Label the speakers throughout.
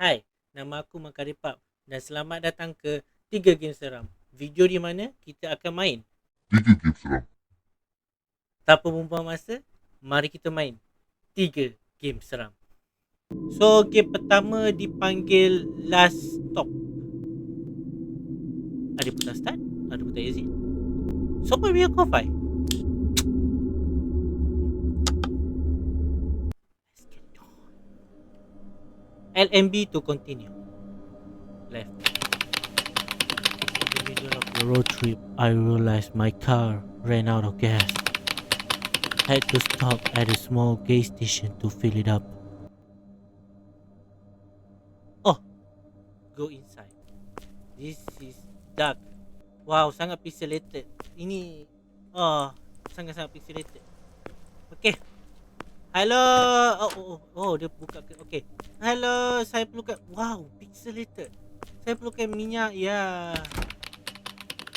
Speaker 1: Hai, nama aku Makaripap dan selamat datang ke 3 Game Seram. Video di mana kita akan main.
Speaker 2: Tiga game seram.
Speaker 1: Tanpa membuang masa, mari kita main 3 Game Seram. So, game pertama dipanggil Last Stop. Ada putar start, ada putar exit. So, apa biar kau LMB to continue. Left. In the middle of the road trip, I realized my car ran out of gas. Had to stop at a small gas station to fill it up. Oh, go inside. This is dark. Wow, sangat pixelated. Ini, oh, sangat-sangat pixelated. Okay. Hello. Oh, oh, oh, oh dia buka. ke- Okay. Hello, saya perlukan. Wow, pixelated. Saya perlukan minyak. Ya. Yeah.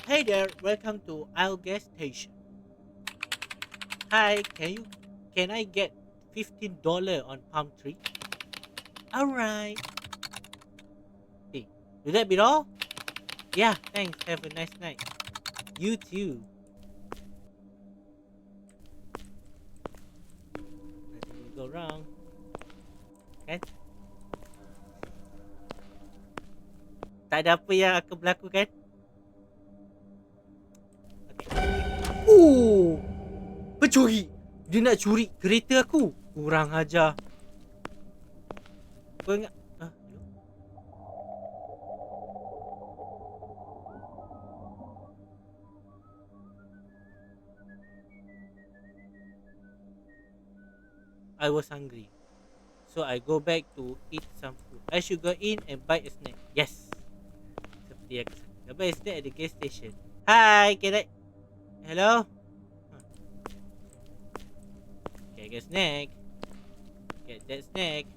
Speaker 1: Hey there, welcome to Isle Gas Station. Hi, can you can I get fifteen dollar on palm tree? Alright. Hey, will that be all? Yeah, thanks. Have a nice night. You too. Wrong. Kan? Tak ada apa yang akan berlaku kan? Okay. Oh! Pencuri! Dia nak curi kereta aku. Kurang ajar. Peng... I was hungry. So I go back to eat some food. I should go in and buy a snack. Yes. Seperti yang sangka. Buy a snack at the gas station. Hi, can I... Hello? Okay, get snack. Get that snack.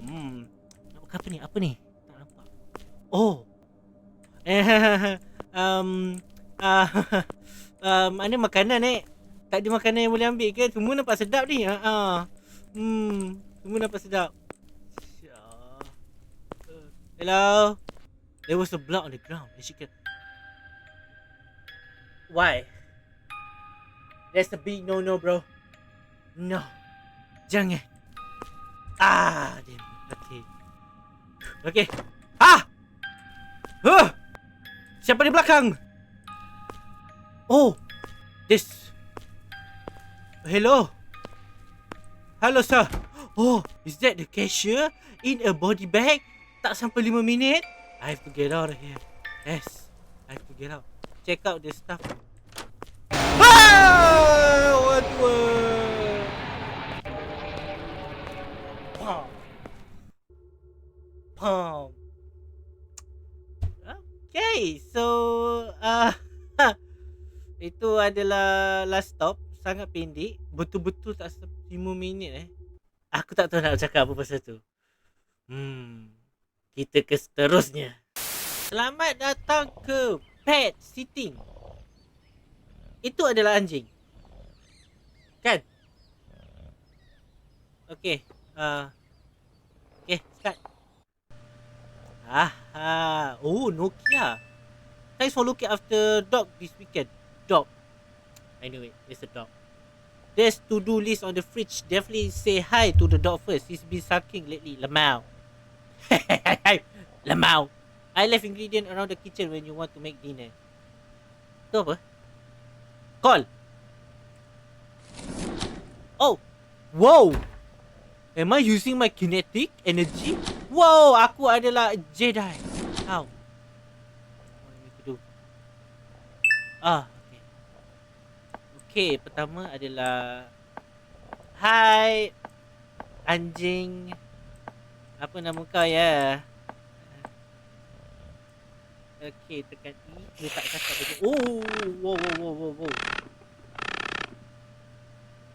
Speaker 1: Hmm. Nak makan apa ni? Apa ni? Tak nampak. Oh. um, uh, um, mana makanan eh? Tak ada makanan yang boleh ambil ke? Semua nampak sedap ni. Ha. Uh, Hmm. Semua nampak sedap. Hello? There was a blood on the ground. And she can... Why? That's a big no-no, bro. No. Jangan. Ah, damn. Okay. Okay. Ah! Huh! Siapa di belakang? Oh. This. Hello. Hello, sir. Oh, is that the cashier in a body bag? Tak sampai 5 minit. I have to get out of here. Yes. I have to get out. Check out the stuff. Ah! What? Pom. Pom. Okay, so uh, itu adalah last stop. Sangat pendek. Betul-betul tak sampai 5 minit eh. Aku tak tahu nak cakap apa pasal tu. Hmm. Kita ke seterusnya. Selamat datang ke pet sitting. Itu adalah anjing. Kan? Okay. Uh, okay, start. Ah, oh Nokia. Thanks for looking after dog this weekend. Dog. Anyway, it's a dog. There's to-do list on the fridge. Definitely say hi to the dog first. He's been sucking lately. Lemau. Lemau. I left ingredient around the kitchen when you want to make dinner. Tu apa? Call. Oh. Wow. Am I using my kinetic energy? Wow, aku adalah Jedi. How? What do I need to do? Ah, okay. Pertama adalah Hai Anjing. Apa nama kau ya? Okay, tekan E. Letak kakak baju Oh, wow, wow, wow, wow, wow.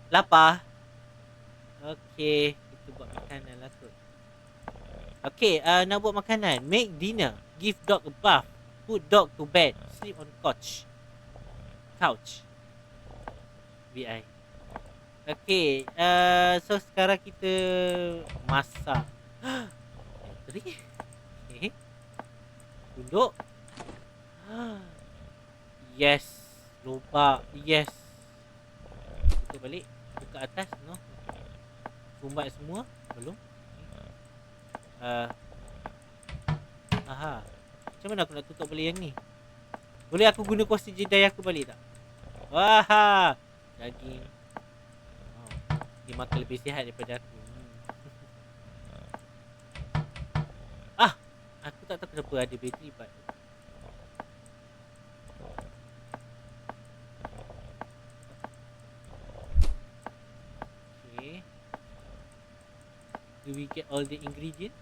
Speaker 1: Lapar. Okay, kita buat makanan lah kot. Okay, uh, nak buat makanan. Make dinner. Give dog a bath. Put dog to bed. Sleep on couch. Couch BI Okay uh, So sekarang kita Masak bateri. Okay. Tunduk. Yes. Lompat. Yes. Tutup balik. Buka atas. No. Sumbat semua. Belum. Uh, aha. Macam mana aku nak tutup balik yang ni? Boleh aku guna kuasa Jedi aku balik tak? Wah. Daging. Oh. Dia makan lebih sihat daripada aku. Hmm. ah. Aku tak tahu kenapa ada bateri but. Do we get all the ingredient?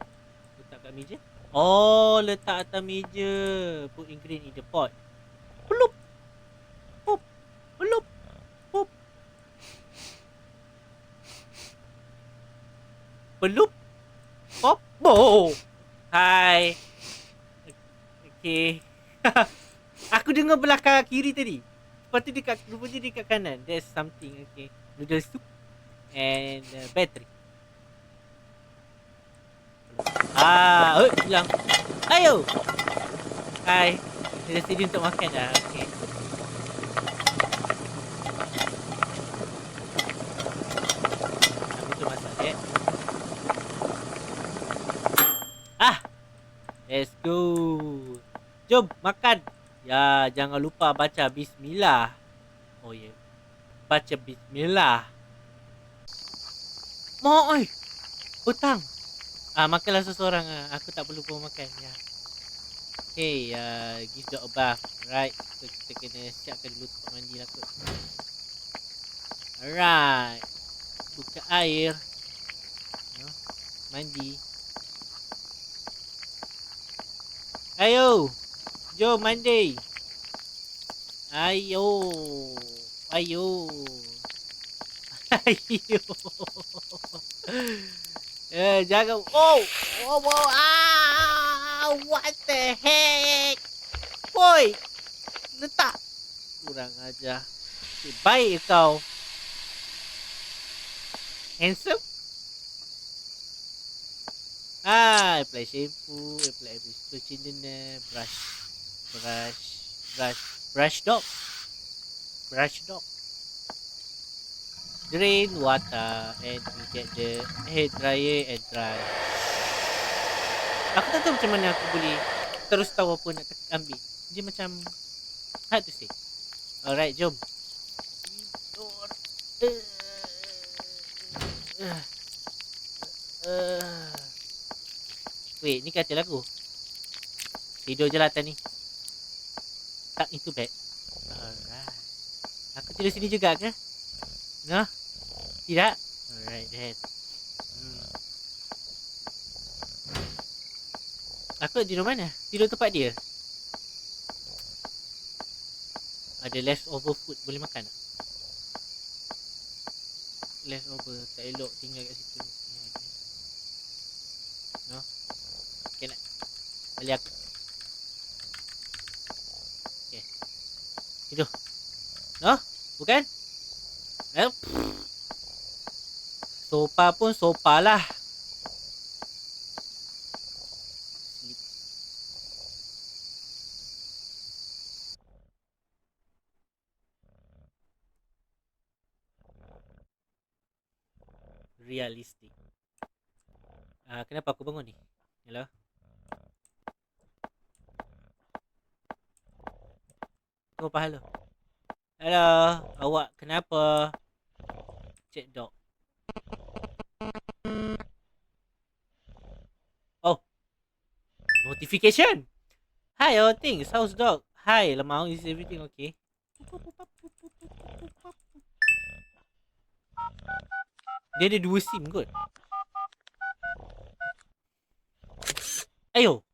Speaker 1: Letak kat meja? Oh, letak atas meja. Put ingredient in the pot. Pelup. Pelup. Pop. Bo. Hai. Okay. Aku dengar belakang kiri tadi. Lepas tu dekat, rupanya dekat kanan. There's something, okay. Noodle soup. And uh, battery. Ah, oh, hilang. Ayo. Hai. Dia sedia untuk makan dah. Okay. Aku tu masak eh. Ah. Let's go. Jom makan. Ya, jangan lupa baca bismillah. Oh ya. Yeah. Baca bismillah. Mau oi. Hutang. Ah, makanlah seseorang ah. Aku tak perlu pun makan. Ya. Okay, uh, give dog a bath. Right. So, kita kena siapkan dulu tempat mandi lah kot. Alright. Buka air. Mandi. Ayo. Jom mandi. Ayo. Ayo. Ayo. Eh, jangan. Oh, oh, oh, ah, what the heck? Boy, letak. Kurang aja. Baik kau. Handsome? Ah, apply shampoo, apply conditioner, brush, brush, brush, brush dog, brush dog. Drain water and we get the hair dryer and dry. Aku tak tahu macam mana aku boleh terus tahu apa nak ambil. Dia macam hard to say. Alright, jom. Tidur. Uh, uh. Wait, ni katil aku. Tidur je lah atas ni. Tak into bed. Alright. Aku tidur sini juga ke? No? Tidak? Alright then. Hmm. Aku tidur mana? Tidur tempat dia? Ada leftover food boleh makan tak? Leftover tak elok tinggal kat situ. Ya, okay. No? Okay nak. Aku. Okay. Tidur. No? Bukan? Eh? Sopa pun sopa lah. Sleep. Realistic. Ah, kenapa aku bangun ni? Hello? Tunggu pahala. Hello, awak kenapa? Cik dog. Oh. Notification. Hi, all things. How's dog? Hi, Lemau. Is everything okay? Dia ada dua SIM kot. Ayo.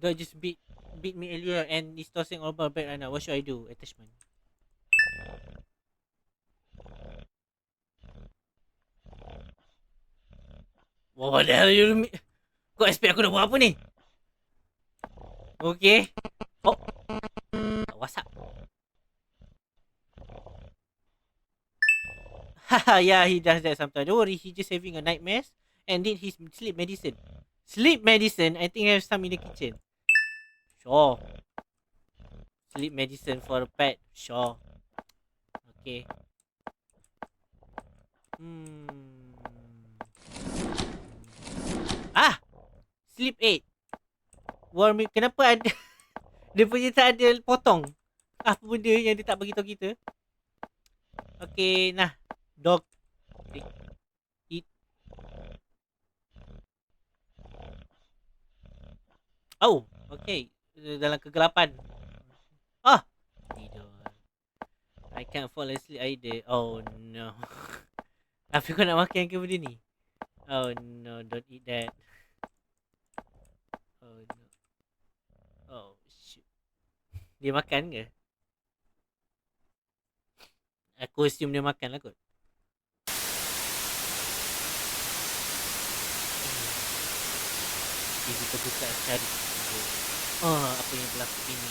Speaker 1: Dog just beat beat me earlier and is tossing all my bed right now. What should I do? Attachment. What the hell you me? Kau expect aku nak buat apa ni? Okay. Oh. What's up? Haha, yeah, he does that sometimes. Don't worry, he just having a nightmares and need his sleep medicine. Sleep medicine, I think I have some in the kitchen. Sure. Sleep medicine for a pet. Sure. Okay. Hmm. Ah! Sleep aid. Warm Kenapa ada... dia punya tak ada potong. Apa benda yang dia tak bagi tahu kita? Okay, nah. Dog. Eat. Oh, okay. Dalam kegelapan. Ah! Tidur. I can't fall asleep either. Oh no. Tapi kau nak makan ke benda ni? Oh no, don't eat that. Oh no. Oh shit. Dia makan ke? Aku assume dia makan lah kot. Okay, kita buka cari. Oh, apa yang berlaku ini?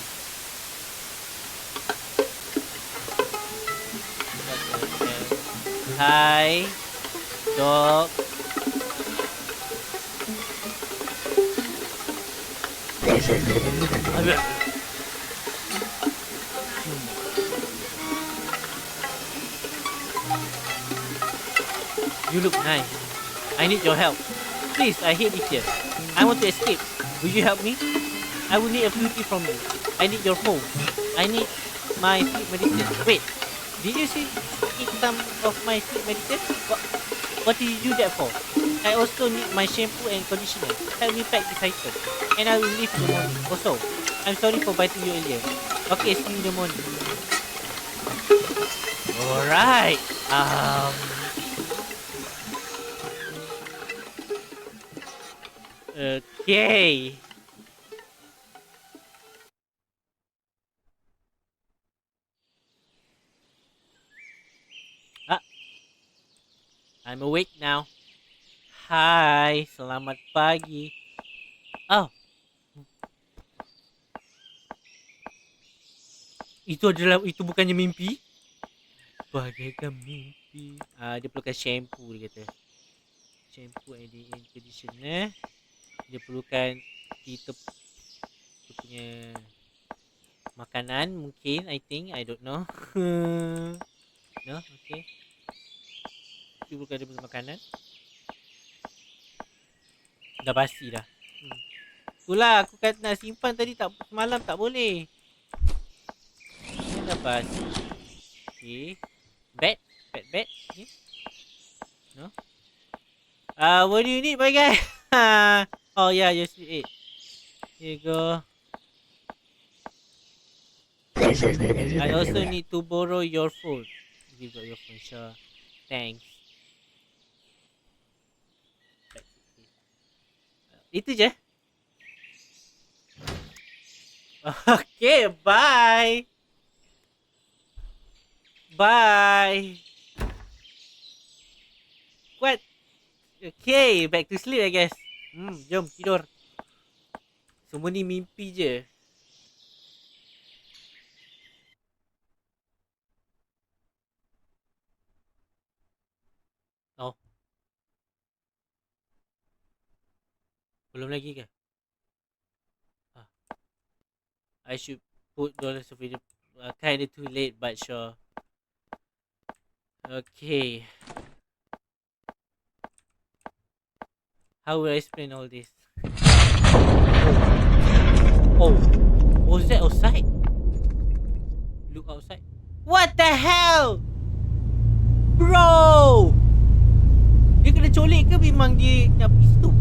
Speaker 1: Eh. Hai, dog. You look nice. I need your help. Please, I hate it here. I want to escape. Will you help me? I will need a beauty from you. I need your phone. I need my sleep medicine. Wait, did you see eat some of my sleep medicine? What, what did you do that for? I also need my shampoo and conditioner. Help me pack this item. And I will leave in the morning. Also, I'm sorry for biting you earlier. Okay, see you in the morning. Alright. Um. Okay. I'm awake now. Hai, selamat pagi. Oh. Itu adalah itu bukannya mimpi? Bagaikan mimpi. Ah, dia perlukan shampoo dia kata. Shampoo and conditioner. Dia perlukan kita kita punya makanan mungkin I think I don't know. no, okay. Perlukan dia punya makanan. Dah basi dah. Hmm. Itulah aku kata nak simpan tadi tak semalam tak boleh. Dah basi. Okay. Bed. Bed bed. Okay. No. Ah, uh, what do you need my guy? oh yeah, you see it. Here you go. I also need to borrow your phone. You got your phone, sure. Thanks. Itu je. Okay, bye. Bye. What? Okay, back to sleep I guess. Hmm, jom tidur. Semua ni mimpi je. Belum lagi ke? Ah. I should put dollars of video. Uh, kinda too late, but sure. Okay. How will I explain all this? Oh. oh. Was that outside? Look outside. What the hell? Bro! Dia kena colik ke memang dia nak pergi situ?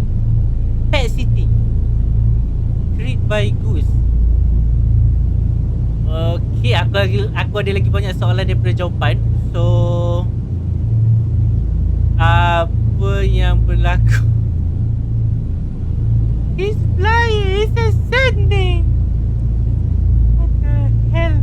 Speaker 1: Pet City. Treat by Goose. Okay, aku lagi aku ada lagi banyak soalan daripada jawapan. So apa yang berlaku? He's flying. He's ascending. What the hell?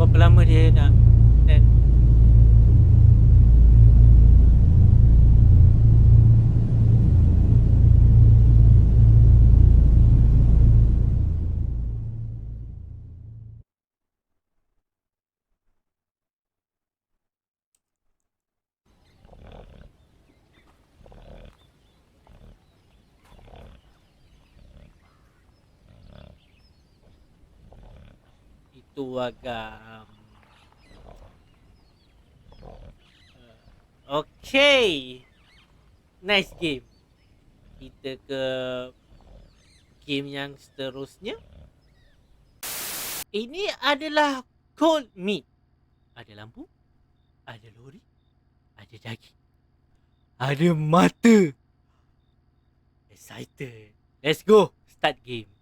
Speaker 1: Berapa lama dia nak stand? Tu agak um, uh, Okay. Nice game. Kita ke Game yang seterusnya? Ini adalah Cold meat. Ada lampu Ada lori Ada daging Ada mata. Excited. Let's go Start game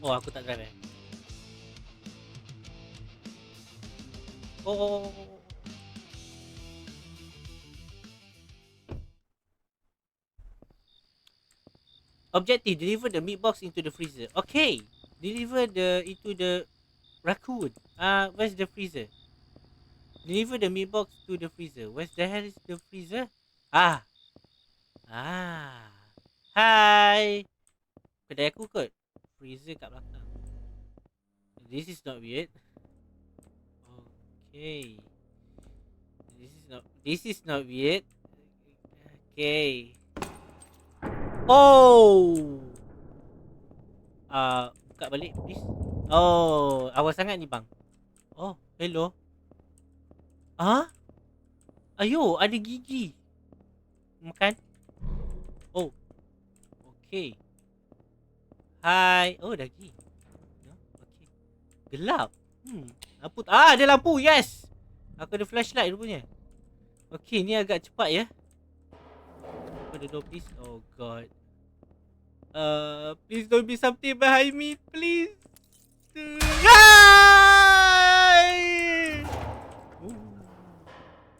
Speaker 1: Oh aku tak drive eh Oh, oh, oh, oh. Objective deliver the meat box into the freezer. Okay. Deliver the into the raccoon. Ah, uh, where's the freezer? Deliver the meat box to the freezer. Where's the hell is the freezer? Ah. Ah. Hi. Kedai aku kot. Freezer kat belakang. This is not weird. Okay. This is not this is not weird. Okay. Oh. Ah, uh, buka balik please. Oh, awal sangat ni bang. Oh, hello. Ah? Ayo, ada gigi. Makan. Oh. Okay. Hai. Oh, daging. No? Okay. Gelap. Hmm. Lampu. Ah, ada lampu. Yes. Aku ada flashlight rupanya. Okay, ni agak cepat ya. Open the door please. Oh god. Uh, please don't be something behind me, please.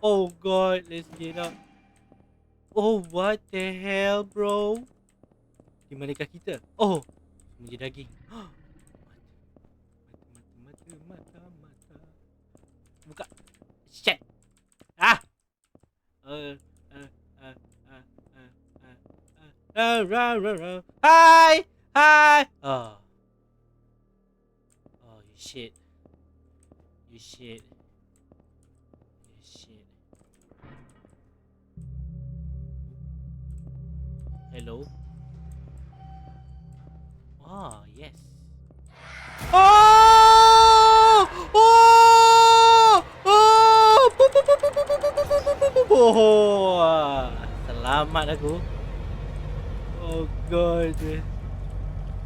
Speaker 1: Oh god, let's get up. Oh, what the hell, bro? Di manakah kita? Oh, semua daging. Mata, mata, mata, mata. Buka. Shit. Ah. Hi! Hi! Oh. Oh, you shit. You shit. You shit. Hello? Ah, yes. Oh! Oh! Oh! Oh! Selamat aku. Oh god.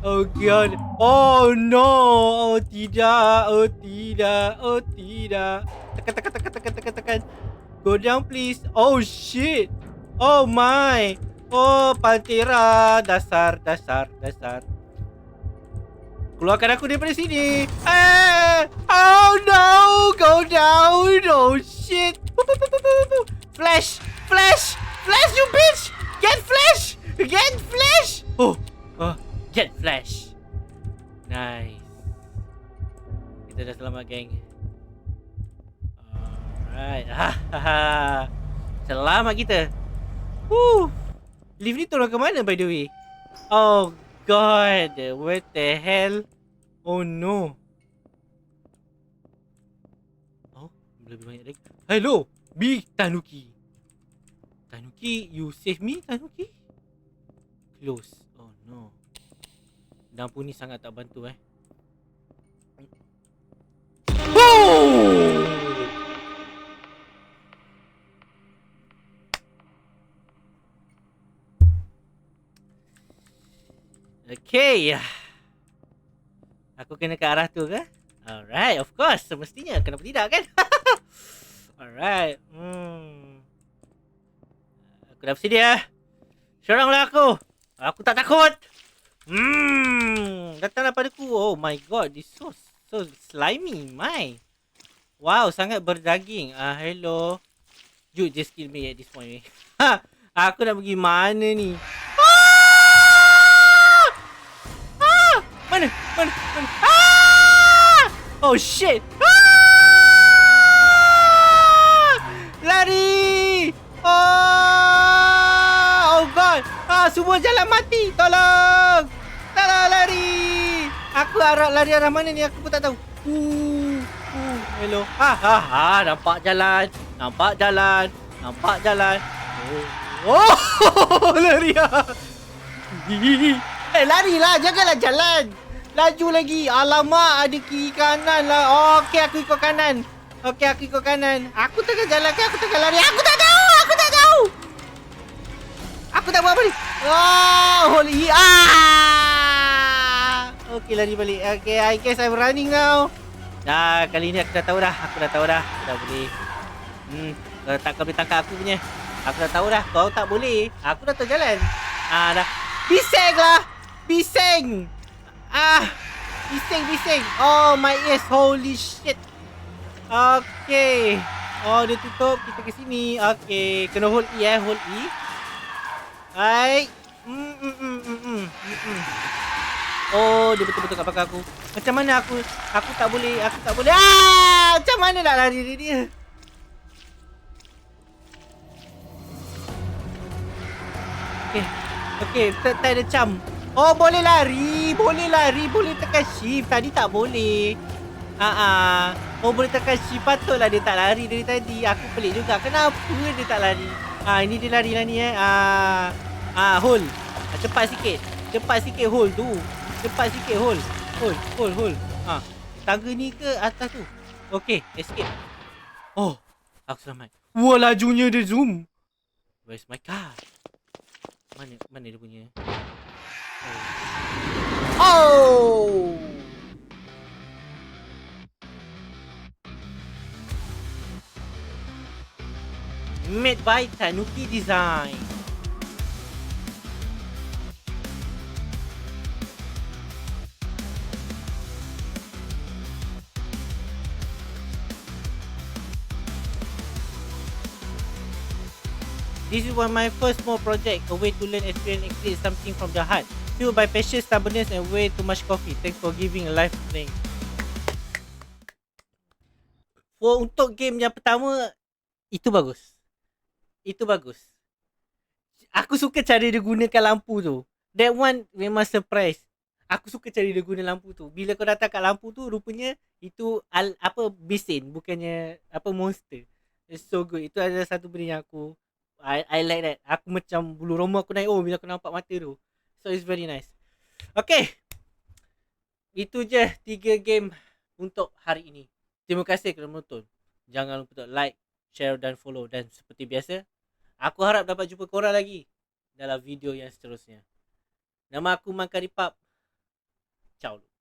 Speaker 1: Oh god. Oh no. Oh tidak. Oh tidak. Oh tidak. Tekan tekan tekan tekan tekan tekan. Go down please. Oh shit. Oh my. Oh pantera dasar dasar dasar. Keluarkan aku daripada sini. Eh. Oh no. Go down. Oh shit. Flash. Flash. Flash you bitch. Get flash. Get flash! Oh, oh, get flash. Nice. Kita dah selamat, geng. Alright. selamat kita. Woo. Lift ni turun ke mana, by the way? Oh, God. What the hell? Oh, no. Oh, lebih banyak lagi. Hello, Big Tanuki. Tanuki, you save me, Tanuki? close. Oh no. Lampu ni sangat tak bantu eh. Okay. Aku kena ke arah tu ke? Alright, of course. Semestinya. Kenapa tidak kan? Alright. Hmm. Aku dah bersedia. Seranglah aku. Aku tak takut. Hmm, datanglah padaku. Oh my god, this so so slimy, my. Wow, sangat berdaging. Ah, uh, hello. You just kill me at this point. Ha, aku nak pergi mana ni? Mana? Mana? Mana? Ah! Oh shit. Ah! Lari! Oh! Ah, semua jalan mati. Tolong. Tolong lari. Aku arah lari arah mana ni? Aku pun tak tahu. Uh, uh, hello. Ha ha ha, nampak jalan. Nampak jalan. Nampak jalan. Oh, oh lari ah.
Speaker 2: Eh larilah Janganlah jalan Laju lagi. Alamak ada kiri kanan lah. Okey aku ikut kanan. Okey aku ikut kanan. Aku tengah jalan ke Aku tengah lari. Aku tak tahu Aku tak tahu. Aku tak buat apa ni? Oh Holy Ah. Okey lari balik. Okay I guess I'm running now. Dah kali ni aku dah tahu dah. Aku dah tahu dah. Aku dah boleh. Hmm Kau tak kau boleh tangkap aku punya. Aku dah tahu dah. Kau tak boleh. Aku dah tahu jalan Ah dah. Bising lah. Bising Ah Bising bising. Oh my ears. Holy shit. Okay. Oh dia tutup. Kita ke sini. Okay. Kena hold E eh. Hold E. Hai. Mm, mm, mm, mm, mm, mm. Oh dia betul-betul kat belakang aku. Macam mana aku Aku tak boleh Aku tak boleh. Ah, Macam mana nak lari dari dia? Okay. Okay tak, tak ada cam Oh boleh lari. Boleh lari. Boleh tekan shift. Tadi tak boleh. Ah, uh Oh boleh tekan shift. Patutlah dia tak lari dari tadi. Aku pelik juga. Kenapa dia tak lari? Ah ini dia lari lah ni eh. Ah Ah hold. Ah, Cepat sikit. Cepat sikit hold tu. Cepat sikit hold. Hold Hold hold. Ah Tangga ni ke atas tu? Okay escape. Oh Aku selamat. Wah lajunya dia zoom. Where's my car? Mana mana dia punya Oh! Made by Tanuki Design This is one my first small project, a way to learn, experience, and create something from the heart. Fueled by passion, stubbornness, and way too much coffee. Thanks for giving a life thing. For untuk game yang pertama, itu bagus. Itu bagus. Aku suka cara dia gunakan lampu tu. That one memang surprise. Aku suka cara dia guna lampu tu. Bila kau datang kat lampu tu, rupanya itu al, apa bisin, bukannya apa monster. It's so good. Itu adalah satu benda yang aku I, I like that. Aku macam bulu roma aku naik oh bila aku nampak mata tu. So it's very nice. Okay. Itu je tiga game untuk hari ini. Terima kasih kerana menonton. Jangan lupa untuk like, share dan follow. Dan seperti biasa, aku harap dapat jumpa korang lagi dalam video yang seterusnya. Nama aku Mangkaripap. Ciao.